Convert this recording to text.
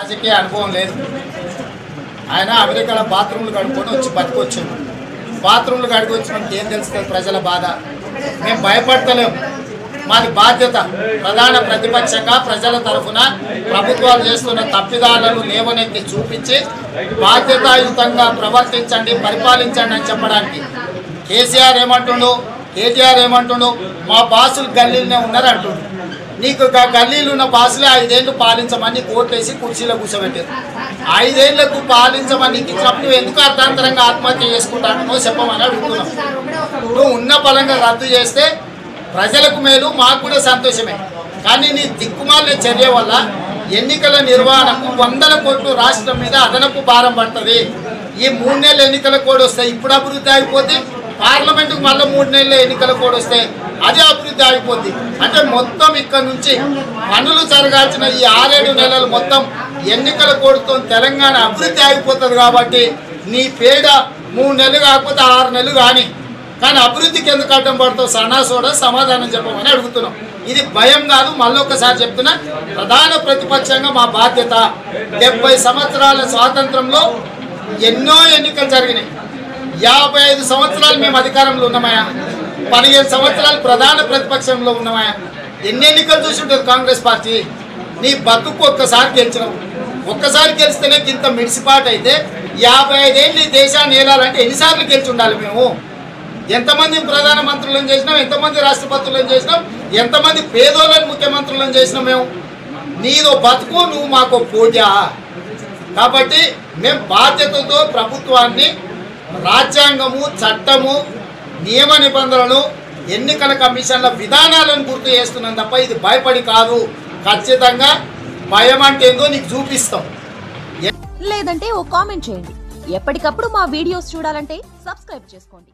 రాజకీయ అనుభవం లేదు. ఆయన అమెరికాలో బాత్రూమ్లు కడుక్కొని వచ్చి బతికొచ్చిండు. బాత్రూమ్లు కడుగు వచ్చినందుకు ఏం తెలుస్తుంది ప్రజల బాధ? మేము భయపడతలేము మాది బాధ్యత. ప్రధాన ప్రతిపక్షంగా ప్రజల తరఫున ప్రభుత్వాలు చేస్తున్న తప్పిదాలను లేవనెత్తి చూపించి బాధ్యతాయుతంగా ప్రవర్తించండి పరిపాలించండి అని చెప్పడానికి. కేసీఆర్ ఏమంటుండో? కేటీఆర్ ఏమంటుండు మా బాసులు గల్లీలోనే ఉన్నారు అంటుండు. నీకు గల్లీలు ఉన్న బాసులే ఐదేళ్ళు పాలించమని కోట్లేసి కుర్చీలో కూర్చోబెట్టారు. ఐదేళ్ళకు పాలించమని నీకు ఇచ్చినప్పుడు నువ్వు ఎందుకు అర్థాంతరంగా ఆత్మహత్య చేసుకుంటానో చెప్పమని అడుగుతున్నావు. నువ్వు ఉన్న బలంగా రద్దు చేస్తే ప్రజలకు మేలు మాకు కూడా సంతోషమే. కానీ నీ దిక్కుమాలిన చర్య వల్ల ఎన్నికల నిర్వహణకు వందల కోట్లు రాష్ట్రం మీద అదనపు భారం పడుతుంది. ఈ మూడు నెలల ఎన్నికల కోడ్ వస్తాయి ఇప్పుడు అభివృద్ధి అయిపోతే పార్లమెంటుకు మళ్ళీ మూడు నెలల ఎన్నికలు కూడా వస్తాయి అదే అభివృద్ధి ఆగిపోద్ది. అంటే మొత్తం ఇక్కడ నుంచి పనులు జరగాల్సిన ఈ ఆరేడు నెలలు మొత్తం ఎన్నికల కోడ్తో తెలంగాణ అభివృద్ధి అయిపోతుంది కాబట్టి నీ పేడ మూడు నెలలు కాకపోతే ఆరు నెలలు కానీ కానీ అభివృద్ధికి ఎందుకు అడ్డం పడతావు? సన్నాసోడ సమాధానం చెప్పమని అడుగుతున్నాం. ఇది భయం కాదు మళ్ళీ చెప్తున్నా ప్రధాన ప్రతిపక్షంగా మా బాధ్యత. డెబ్బై సంవత్సరాల స్వాతంత్రంలో ఎన్నో ఎన్నికలు జరిగినాయి. యాభై ఐదు సంవత్సరాలు మేము అధికారంలో ఉన్నామయా పదిహేను సంవత్సరాలు ప్రధాన ప్రతిపక్షంలో ఉన్నామయా ఎన్ని ఎన్నికలు చూసి ఉంటుంది కాంగ్రెస్ పార్టీ? నీ బతుకు ఒక్కసారి గెలిచినావు. ఒక్కసారి గెలిస్తేనే ఇంత మిడిసిపాటు అయితే యాభై ఐదేళ్ళు ఈ దేశాన్ని ఏలాలంటే ఎన్నిసార్లు గెలిచి ఉండాలి మేము? ఎంతమంది ప్రధాన మంత్రులను చేసినాం ఎంతమంది రాష్ట్రపతులను చేసినాం ఎంతమంది పేదోళ్ళని ముఖ్యమంత్రులను చేసినాం మేము? నీదో బతుకు నువ్వు మాకు పూజ. కాబట్టి మేము బాధ్యతతో ప్రభుత్వాన్ని రాజ్యాంగము చట్టము నియమ నిబంధనలు ఎన్నికల కమిషన్ల విధానాలను గుర్తు చేస్తున్నాం తప్ప ఇది భయపడి కాదు. ఖచ్చితంగా భయం అంటే ఏందో నీకు చూపిస్తాం. లేదంటే ఓ కామెంట్ చేయండి. ఎప్పటికప్పుడు మా వీడియోస్ చూడాలంటే సబ్స్క్రైబ్ చేసుకోండి.